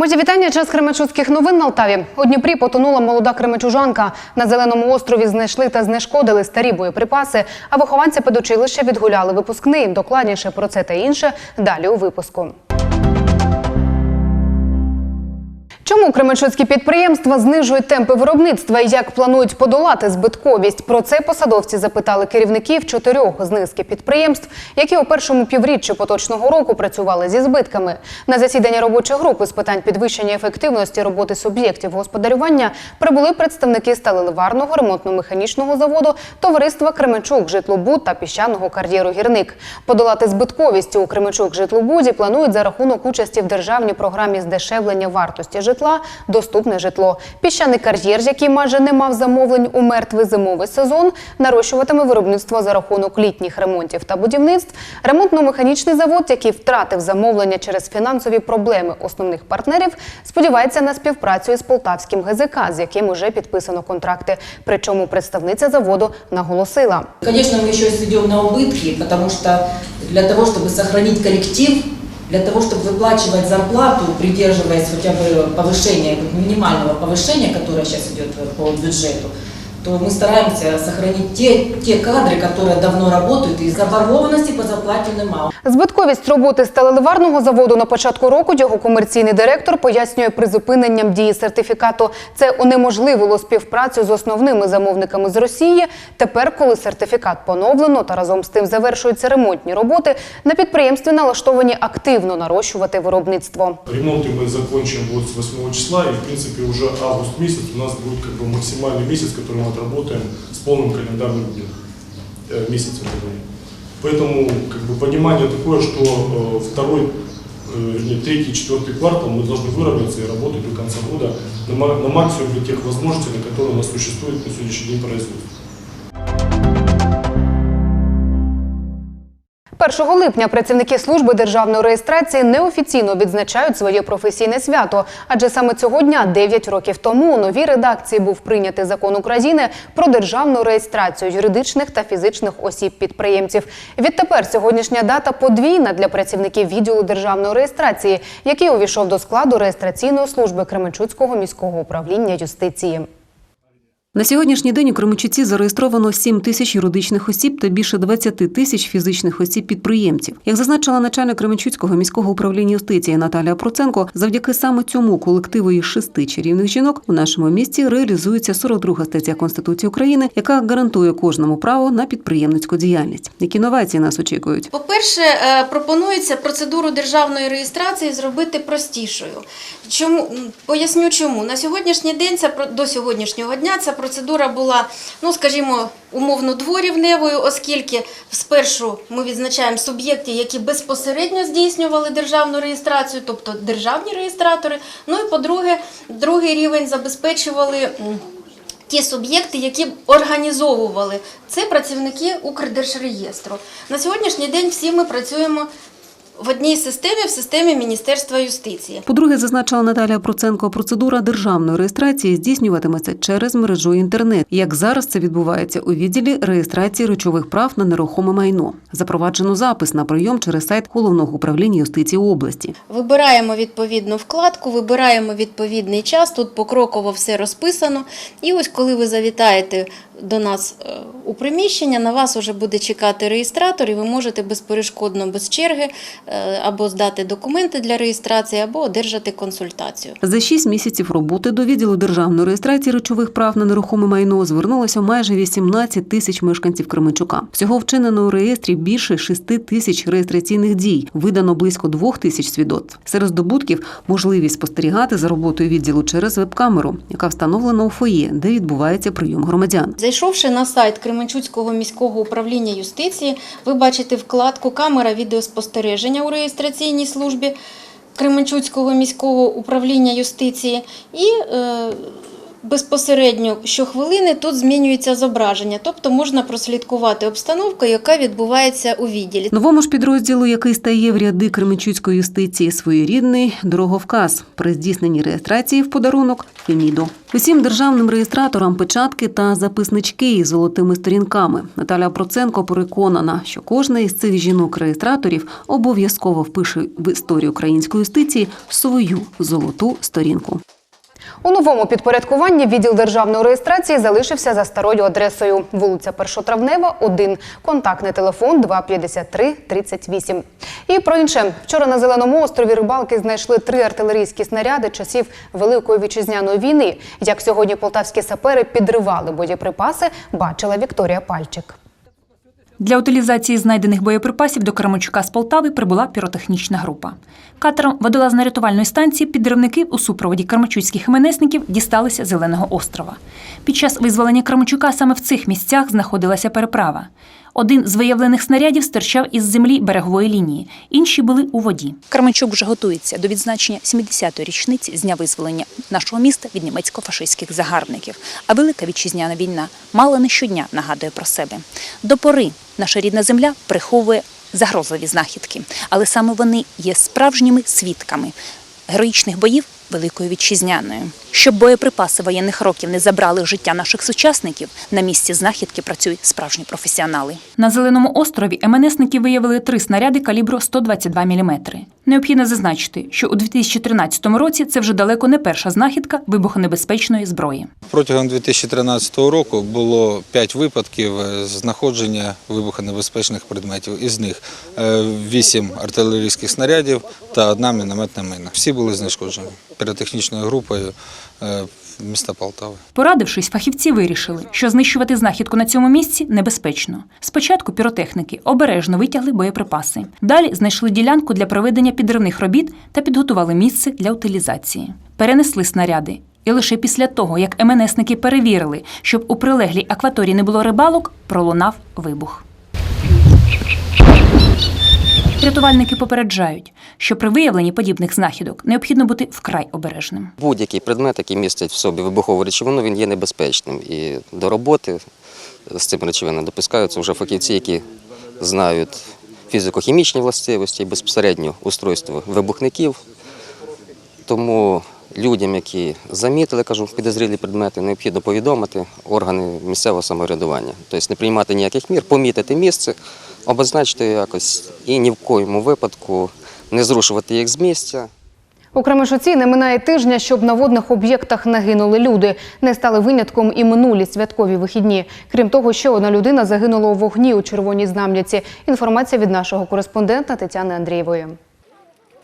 Мої вітання. Час кременчуцьких новин на Алтаві. У Дніпрі потонула молода кременчужанка. На зеленому острові знайшли та знешкодили старі боєприпаси. А вихованці педучилища відгуляли випускний. Докладніше про це та інше далі у випуску. Чому кременчуцькі підприємства знижують темпи виробництва і як планують подолати збитковість? Про це посадовці запитали керівників чотирьох з низки підприємств, які у першому півріччі поточного року працювали зі збитками. На засідання робочої групи з питань підвищення ефективності роботи суб'єктів господарювання прибули представники сталеливарного ремонтно-механічного заводу, товариства Кременчук житлобуд та піщаного кар'єру гірник. Подолати збитковість у Кременчук житлобуді планують за рахунок участі в державній програмі здешевлення вартості житла доступне житло. Піщаний кар'єр, який майже не мав замовлень у мертвий зимовий сезон, нарощуватиме виробництво за рахунок літніх ремонтів та будівництв. Ремонтно-механічний завод, який втратив замовлення через фінансові проблеми основних партнерів, сподівається на співпрацю із полтавським ГЗК, з яким уже підписано контракти. Причому представниця заводу наголосила. Конечно, мы еще идем на убытки, потому что для того, чтобы сохранить коллектив, для того, чтобы выплачивать зарплату, придерживаясь хотя бы повышения, минимального повышения, которое сейчас идет по бюджету, то мы стараемся сохранить те, те кадры, которые давно работают, и заборгованности по зарплате нема. Збитковість роботи сталеливарного заводу на початку року його комерційний директор пояснює призупиненням дії сертифікату. Це унеможливило співпрацю з основними замовниками з Росії. Тепер, коли сертифікат поновлено та разом з тим завершуються ремонтні роботи, на підприємстві налаштовані активно нарощувати виробництво. Ремонты мы закончим вот с 8 числа, и в принципе уже август месяц у нас будет как бы максимальный месяц, который мы отработаем с полным календарным днем, э, месяцем. Поэтому как бы понимание такое, что э, второй, э, вернее, третий, четвертый квартал мы должны выровняться и работать до конца года на, на максимум для тех возможностей, на которые у нас существует на сегодняшний день производство. 1 липня працівники служби державної реєстрації неофіційно відзначають своє професійне свято, адже саме цього дня, 9 років тому, у новій редакції був прийнятий закон України про державну реєстрацію юридичних та фізичних осіб підприємців. Відтепер сьогоднішня дата подвійна для працівників відділу державної реєстрації, який увійшов до складу реєстраційної служби Кременчуцького міського управління юстиції. На сьогоднішній день у Кременчуці зареєстровано 7 тисяч юридичних осіб та більше 20 тисяч фізичних осіб-підприємців. Як зазначила начальник Кременчуцького міського управління юстиції Наталія Проценко, завдяки саме цьому колективу із шести чарівних жінок у нашому місті реалізується 42 стаття Конституції України, яка гарантує кожному право на підприємницьку діяльність. Які новації нас очікують? По-перше, е, пропонується процедуру державної реєстрації зробити простішою. Чому поясню чому на сьогоднішній день про- до сьогоднішнього дня ця процедура була, ну скажімо, умовно дворівневою, оскільки спершу ми відзначаємо суб'єкти, які безпосередньо здійснювали державну реєстрацію, тобто державні реєстратори. Ну і по-друге, другий рівень забезпечували. Ті суб'єкти, які організовували це працівники Укрдержреєстру. На сьогоднішній день всі ми працюємо в одній системі, в системі Міністерства юстиції. По-друге, зазначила Наталія Проценко, процедура державної реєстрації здійснюватиметься через мережу інтернет, як зараз це відбувається у відділі реєстрації речових прав на нерухоме майно. Запроваджено запис на прийом через сайт головного управління юстиції області. Вибираємо відповідну вкладку, вибираємо відповідний час. Тут покроково все розписано. І ось коли ви завітаєте до нас е, у приміщення, на вас вже буде чекати реєстратор, і ви можете безперешкодно, без черги е, або здати документи для реєстрації, або одержати консультацію. За шість місяців роботи до відділу державної реєстрації речових прав на нерухоме майно звернулося майже 18 тисяч мешканців Кременчука. Всього вчинено у реєстрі більше 6 тисяч реєстраційних дій. Видано близько 2 тисяч свідоцтв. Серед здобутків можливість спостерігати за роботою відділу через веб-камеру, яка встановлена у фоє, де відбувається прийом громадян. Зайшовши на сайт Кременчуцького міського управління юстиції, ви бачите вкладку Камера відеоспостереження у реєстраційній службі Кременчуцького міського управління юстиції. І е, безпосередньо щохвилини тут змінюється зображення, тобто можна прослідкувати обстановку, яка відбувається у відділі. Новому ж підрозділу, який стає в ряди Кременчуцької юстиції, своєрідний дороговказ при здійсненні реєстрації в подарунок Феміду. Усім державним реєстраторам печатки та записнички із золотими сторінками. Наталя Проценко переконана, що кожна із цих жінок-реєстраторів обов'язково впише в історію української юстиції свою золоту сторінку. У новому підпорядкуванні відділ державної реєстрації залишився за старою адресою. Вулиця Першотравнева, 1, контактний телефон 253 38. І про інше. Вчора на Зеленому острові рибалки знайшли три артилерійські снаряди часів Великої вітчизняної війни. Як сьогодні полтавські сапери підривали боєприпаси, бачила Вікторія Пальчик. Для утилізації знайдених боєприпасів до Крамачука з Полтави прибула піротехнічна група. Катером водолазно-рятувальної станції підривники у супроводі кармачуцьких МНСників дісталися Зеленого острова. Під час визволення Кременчука саме в цих місцях знаходилася переправа. Один з виявлених снарядів стирчав із землі берегової лінії, інші були у воді. Кременчук вже готується до відзначення 70-ї річниці з дня визволення нашого міста від німецько-фашистських загарбників. А велика вітчизняна війна мало не щодня нагадує про себе. До пори наша рідна земля приховує загрозливі знахідки, але саме вони є справжніми свідками героїчних боїв Великої вітчизняної. Щоб боєприпаси воєнних років не забрали життя наших сучасників, на місці знахідки працюють справжні професіонали. На Зеленому острові МНСники виявили три снаряди калібру 122 мм. Необхідно зазначити, що у 2013 році це вже далеко не перша знахідка вибухонебезпечної зброї. Протягом 2013 року було 5 випадків е, знаходження вибухонебезпечних предметів. Із них 8 артилерійських снарядів та одна мінометна мина. Всі були знешкоджені піротехнічною групою е, міста Полтави. Порадившись, фахівці вирішили, що знищувати знахідку на цьому місці небезпечно. Спочатку піротехніки обережно витягли боєприпаси. Далі знайшли ділянку для проведення підривних робіт та підготували місце для утилізації. Перенесли снаряди. І лише після того, як МНСники перевірили, щоб у прилеглій акваторії не було рибалок, пролунав вибух. Рятувальники попереджають, що при виявленні подібних знахідок необхідно бути вкрай обережним. Будь-який предмет, який містить в собі вибухову речовину, він є небезпечним. І до роботи з цим речовинами допускаються вже фахівці, які знають фізико-хімічні властивості і безпосередньо устройство вибухників. Тому людям, які замітили, кажу, підозрілі предмети, необхідно повідомити органи місцевого самоврядування. Тобто не приймати ніяких мір, помітити місце, обозначити якось і ні в коєму випадку не зрушувати їх з місця. У Кременчуці не минає тижня, щоб на водних об'єктах не гинули люди. Не стали винятком і минулі святкові вихідні. Крім того, ще одна людина загинула у вогні у Червоній Знам'яці. Інформація від нашого кореспондента Тетяни Андрієвої.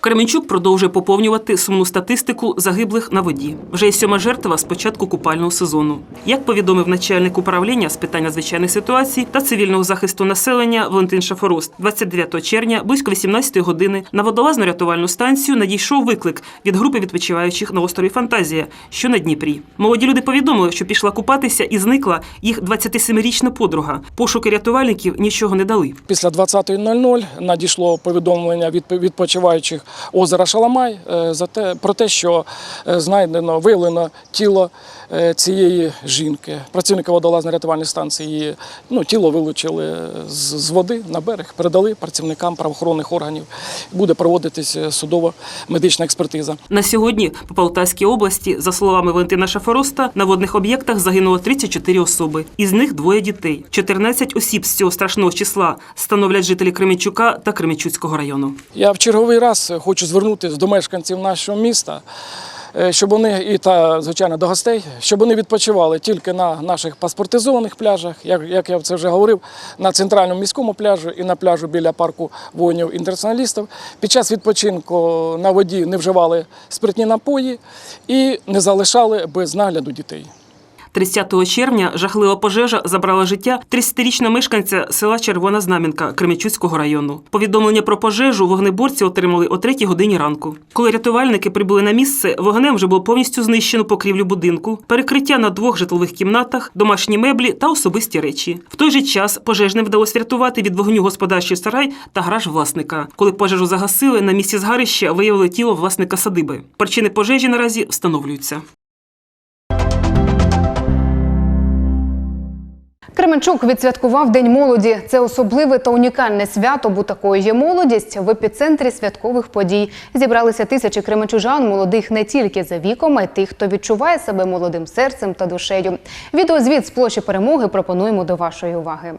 Кременчук продовжує поповнювати сумну статистику загиблих на воді. Вже є сьома жертва з початку купального сезону. Як повідомив начальник управління з питань надзвичайних ситуацій та цивільного захисту населення Валентин Шафорост, 29 червня близько 18 години на водолазно-рятувальну станцію надійшов виклик від групи відпочиваючих на острові Фантазія, що на Дніпрі. Молоді люди повідомили, що пішла купатися і зникла їх 27-річна подруга. Пошуки рятувальників нічого не дали. Після 20.00 надійшло повідомлення від відпочиваючих озера Шаламай е, за те, про те, що е, знайдено, виявлено тіло цієї жінки. Працівники водолазно-рятувальної станції ну, тіло вилучили з, води на берег, передали працівникам правоохоронних органів. Буде проводитись судово-медична експертиза. На сьогодні по Полтавській області, за словами Валентина Шафороста, на водних об'єктах загинуло 34 особи. Із них двоє дітей. 14 осіб з цього страшного числа становлять жителі Кременчука та Кременчуцького району. Я в черговий раз хочу звернутися до мешканців нашого міста. Е, Щоб вони і та звичайно до гостей, щоб вони відпочивали тільки на наших паспортизованих пляжах, як, як я це вже говорив, на центральному міському пляжу і на пляжу біля парку воїнів інтернаціоналістів. Під час відпочинку на воді не вживали спиртні напої і не залишали без нагляду дітей. 30 червня жахлива пожежа забрала життя 30-річного мешканця села Червона Знам'янка Кременчуцького району. Повідомлення про пожежу вогнеборці отримали о 3 годині ранку. Коли рятувальники прибули на місце, вогнем вже було повністю знищено покрівлю будинку, перекриття на двох житлових кімнатах, домашні меблі та особисті речі. В той же час пожежним вдалося врятувати від вогню господарчий сарай та гараж власника. Коли пожежу загасили, на місці згарища виявили тіло власника садиби. Причини пожежі наразі встановлюються. Кременчук відсвяткував День молоді. Це особливе та унікальне свято, бо такою є молодість в епіцентрі святкових подій. Зібралися тисячі кременчужан, молодих не тільки за віком, а й тих, хто відчуває себе молодим серцем та душею. Відеозвіт з площі перемоги пропонуємо до вашої уваги.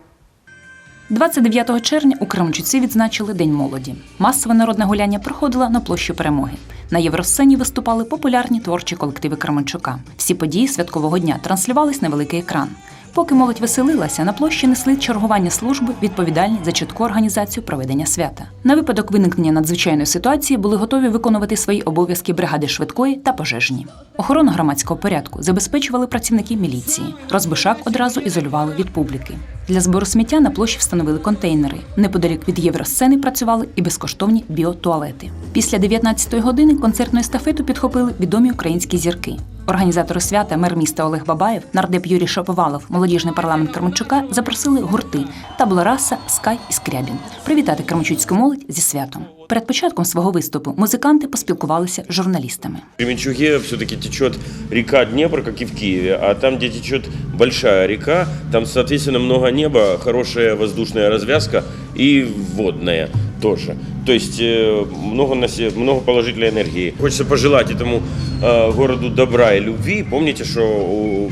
29 червня у Кременчуці відзначили День молоді. Масове народне гуляння проходило на площі перемоги. На євросцені виступали популярні творчі колективи Кременчука. Всі події святкового дня транслювались на великий екран. Поки молодь веселилася, на площі несли чергування служби, відповідальні за чітку організацію проведення свята. На випадок виникнення надзвичайної ситуації були готові виконувати свої обов'язки бригади швидкої та пожежні. Охорону громадського порядку забезпечували працівники міліції. Розбишак одразу ізолювали від публіки. Для збору сміття на площі встановили контейнери. Неподалік від євросцени працювали і безкоштовні біотуалети. Після 19-ї години концертну естафету підхопили відомі українські зірки. Організатори свята, мер міста Олег Бабаєв, нардеп Юрій Шаповалов, молодіжний парламент Кременчука запросили гурти Табула Раса, Скай і Скрябін привітати керманчуцьку молодь зі святом. Перед початком свого виступу музиканти поспілкувалися з журналістами. В Кременчуге все-таки течет река Днепр, как и в Киеве, а там, где течет большая река, там, соответственно, много неба, хорошая воздушная развязка и водная тоже. То есть э, много, насе- много положительной энергии. Хочется пожелать этому э, городу добра и любви. Помните, что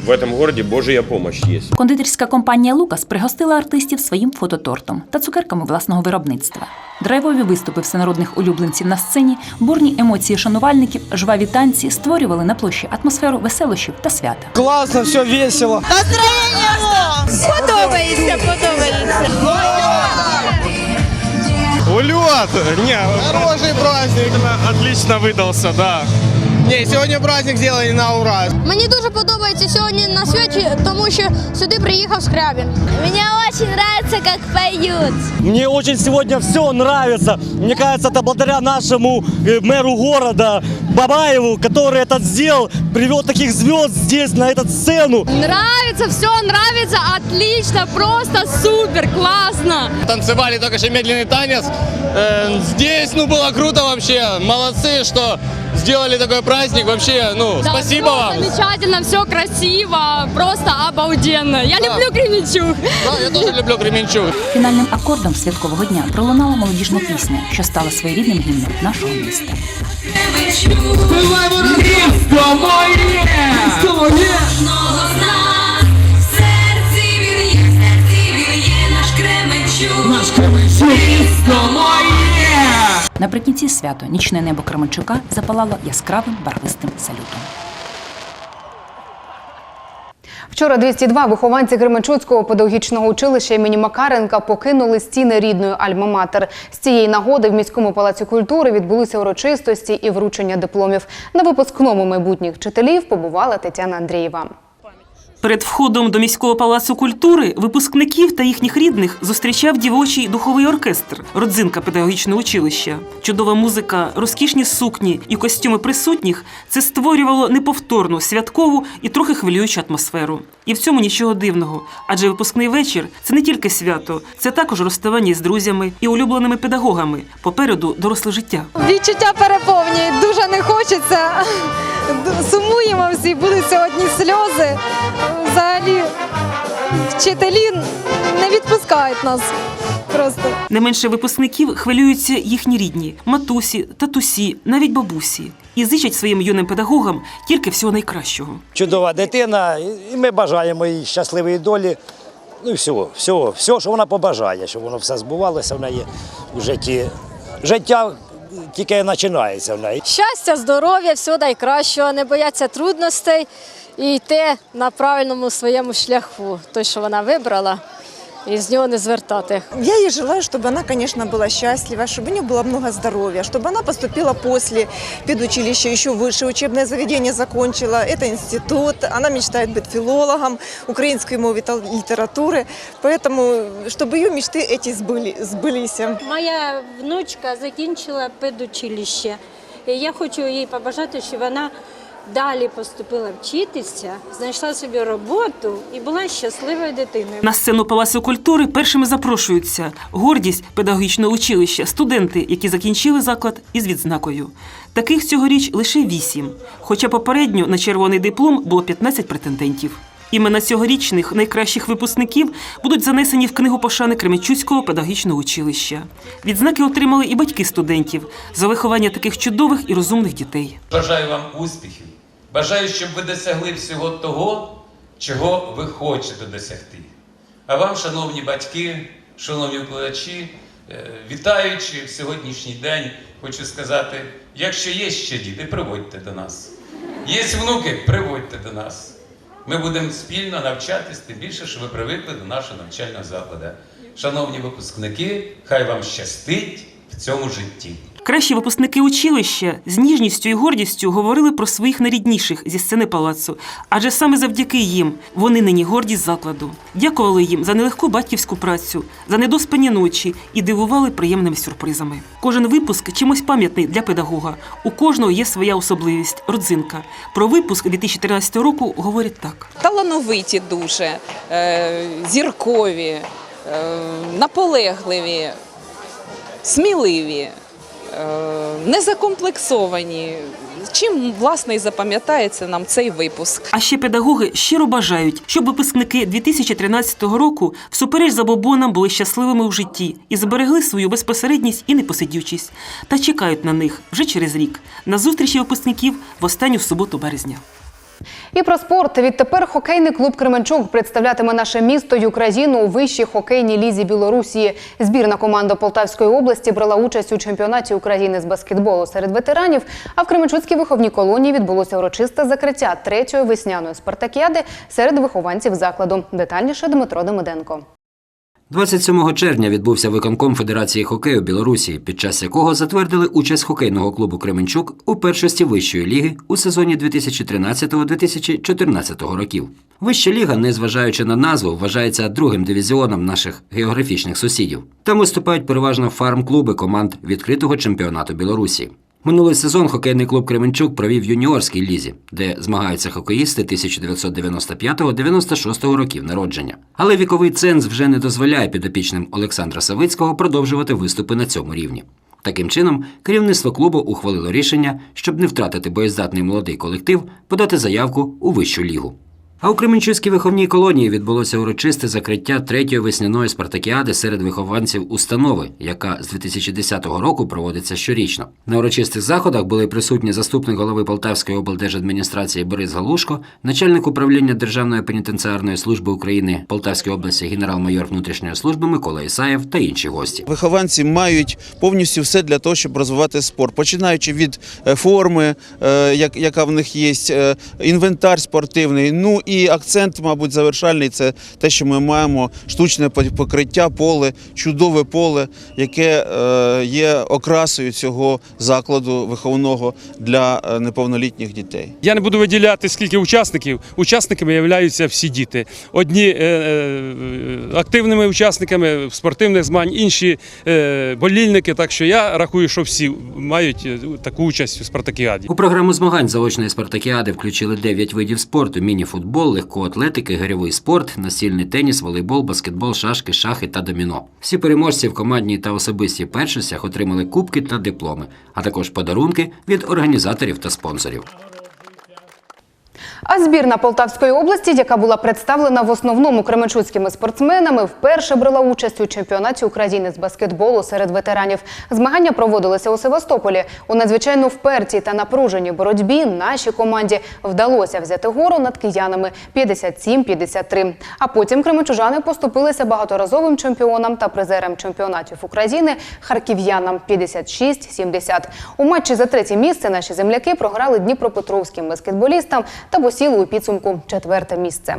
в этом городе Божья помощь есть. Кондитерська компанія Лукас пригостила артистів своїм фототортом та цукерками власного виробництва. Драйвові виступи всенародних улюбленців на сцені, бурні емоції шанувальників, жваві танці створювали на площі атмосферу веселощів та свята. Классно, все весело. Подобається, подобається. Улет! Не, хороший праздник. Отлично выдался, да. Не, сегодня праздник сделали на ура. Мені дуже подобається сьогодні на святі, тому що сюди приїхав Скрябін. Мені дуже подобається, як поють. Мне очень сегодня все нравится. Мне кажется, это благодаря нашему э, мэру города Бабаеву, который это сделал, привел таких звезд здесь, на эту сцену. Нравится, все нравится, отлично, просто супер, классно. Танцевали только что медленный танец. Э, Здесь, ну, было круто вообще. Молодцы, что сделали такой праздник. Вообще, ну, спасибо вам. Замечательно, все красиво, просто обалденно. Я люблю Кременчуг. Да, я тоже люблю Кременчуг. Фінальним акордом святкового дня пролунала молодіжна пісня, що стала своєрідним гімном нашого міста. Наприкінці свято нічне небо Кременчука запалало яскравим барвистим салютом. Вчора 202 вихованці Кременчуцького педагогічного училища імені Макаренка покинули стіни рідної Альма-Матер. З цієї нагоди в міському палаці культури відбулися урочистості і вручення дипломів. На випускному майбутніх вчителів побувала Тетяна Андрієва. Перед входом до міського палацу культури випускників та їхніх рідних зустрічав дівочий духовий оркестр, родзинка педагогічного училища. Чудова музика, розкішні сукні і костюми присутніх це створювало неповторну святкову і трохи хвилюючу атмосферу. І в цьому нічого дивного, адже випускний вечір це не тільки свято, це також розставання з друзями і улюбленими педагогами. Попереду доросле життя. Відчуття переповнює, дуже не хочеться. Сумуємо всі, будуть сьогодні сльози. Взагалі, вчителі не відпускають нас просто. Не менше випускників хвилюються їхні рідні матусі, татусі, навіть бабусі. І зичать своїм юним педагогам тільки всього найкращого. Чудова дитина, і ми бажаємо їй щасливої долі. Ну і всього, всього, всього, що вона побажає, щоб воно все збувалося в неї в житті. Життя тільки починається в неї. Щастя, здоров'я, всього найкращого, не бояться трудностей і йти на правильному своєму шляху, той, що вона вибрала, і з нього не звертати. Я ей желаю, чтобы она, конечно, была счастлива, чтобы у нее было много здоровья, чтобы она поступила после педучилища еще высшее учебное заведение закончила. Это институт, она мечтает быть филологом украинской мовы и литературы, поэтому, чтобы ее мечты эти сбыли, сбылись. Моя внучка закінчила педучилище. І я хочу їй побажати, щоб вона далі поступила вчитися, знайшла собі роботу і була щасливою дитиною. На сцену Палацу культури першими запрошуються гордість педагогічного училища, студенти, які закінчили заклад із відзнакою. Таких цьогоріч лише вісім. Хоча попередньо на червоний диплом було 15 претендентів. Імена цьогорічних найкращих випускників будуть занесені в книгу пошани Кременчуцького педагогічного училища. Відзнаки отримали і батьки студентів за виховання таких чудових і розумних дітей. Бажаю вам успіхів. Бажаю, щоб ви досягли всього того, чого ви хочете досягти. А вам, шановні батьки, шановні викладачі, е, вітаючи в сьогоднішній день, хочу сказати: якщо є ще діти, приводьте до нас. Є внуки, приводьте до нас. Ми будемо спільно навчатись, тим більше, що ви привикли до нашого навчального закладу. Шановні випускники, хай вам щастить в цьому житті. Кращі випускники училища з ніжністю і гордістю говорили про своїх найрідніших зі сцени палацу, адже саме завдяки їм вони нині гордість закладу. Дякували їм за нелегку батьківську працю, за недоспані ночі і дивували приємними сюрпризами. Кожен випуск чимось пам'ятний для педагога. У кожного є своя особливість родзинка. Про випуск 2013 року говорять так. талановиті дуже, е, зіркові, е, наполегливі, сміливі, е, незакомплексовані. Чим власне і запам'ятається нам цей випуск? А ще педагоги щиро бажають, щоб випускники 2013 року всупереч забобонам були щасливими в житті і зберегли свою безпосередність і непосидючість. Та чекають на них вже через рік на зустрічі випускників в останню суботу березня. І про спорт. Відтепер хокейний клуб Кременчук представлятиме наше місто й Україну у вищій хокейній лізі Білорусі. Збірна команда Полтавської області брала участь у чемпіонаті України з баскетболу серед ветеранів. А в Кременчуцькій виховній колонії відбулося урочисте закриття третьої весняної спартакіади серед вихованців закладу. Детальніше Дмитро Демиденко. 27 червня відбувся виконком Федерації хокею Білорусі, під час якого затвердили участь хокейного клубу Кременчук у першості вищої ліги у сезоні 2013-2014 років. Вища ліга, незважаючи на назву, вважається другим дивізіоном наших географічних сусідів. Там виступають переважно фарм-клуби команд відкритого чемпіонату Білорусі. Минулий сезон хокейний клуб Кременчук провів в юніорській лізі, де змагаються хокеїсти 1995-96 років народження. Але віковий ценз вже не дозволяє підопічним Олександра Савицького продовжувати виступи на цьому рівні. Таким чином, керівництво клубу ухвалило рішення, щоб не втратити боєздатний молодий колектив, подати заявку у вищу лігу. А у Кременчуцькій виховній колонії відбулося урочисте закриття третьої весняної спартакіади серед вихованців установи, яка з 2010 року проводиться щорічно. На урочистих заходах були присутні заступник голови Полтавської облдержадміністрації Борис Галушко, начальник управління Державної пенітенціарної служби України Полтавської області генерал-майор внутрішньої служби Микола Ісаєв та інші гості. Вихованці мають повністю все для того, щоб розвивати спорт, починаючи від е, форми, е, як- яка в них є, е, інвентар спортивний. Ну і акцент, мабуть, завершальний це те, що ми маємо штучне покриття, поле, чудове поле, яке е, є окрасою цього закладу виховного для е, неповнолітніх дітей. Я не буду виділяти скільки учасників. Учасниками являються всі діти. Одні е, активними учасниками спортивних змагань, інші болільники. Так що я рахую, що всі мають таку участь у спартакіаді. У програму змагань заочної спартакіади включили 9 видів спорту: міні-футбол, легкоатлетики, гирьовий спорт, настільний теніс, волейбол, баскетбол, шашки, шахи та доміно. Всі переможці в командній та особистій першостях отримали кубки та дипломи, а також подарунки від організаторів та спонсорів. А збірна Полтавської області, яка була представлена в основному кременчуцькими спортсменами, вперше брала участь у чемпіонаті України з баскетболу серед ветеранів. Змагання проводилися у Севастополі. У надзвичайно впертій та напруженій боротьбі нашій команді вдалося взяти гору над киянами 57-53. А потім кременчужани поступилися багаторазовим чемпіонам та призерам чемпіонатів України харків'янам 56-70. У матчі за третє місце наші земляки програли дніпропетровським баскетболістам та посіли у підсумку четверте місце.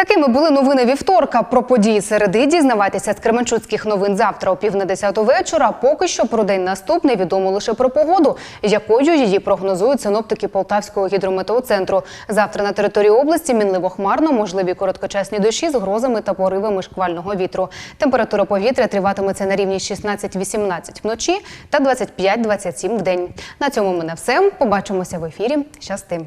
Такими були новини вівторка. Про події середи дізнавайтеся з Кременчуцьких новин завтра о пів на десяту вечора. Поки що про день наступний відомо лише про погоду, якою її прогнозують синоптики Полтавського гідрометеоцентру. Завтра на території області мінливо хмарно, можливі короткочасні дощі з грозами та поривами шквального вітру. Температура повітря триватиметься на рівні 16-18 вночі та 25-27 в день. На цьому мене все. Побачимося в ефірі. Щасти.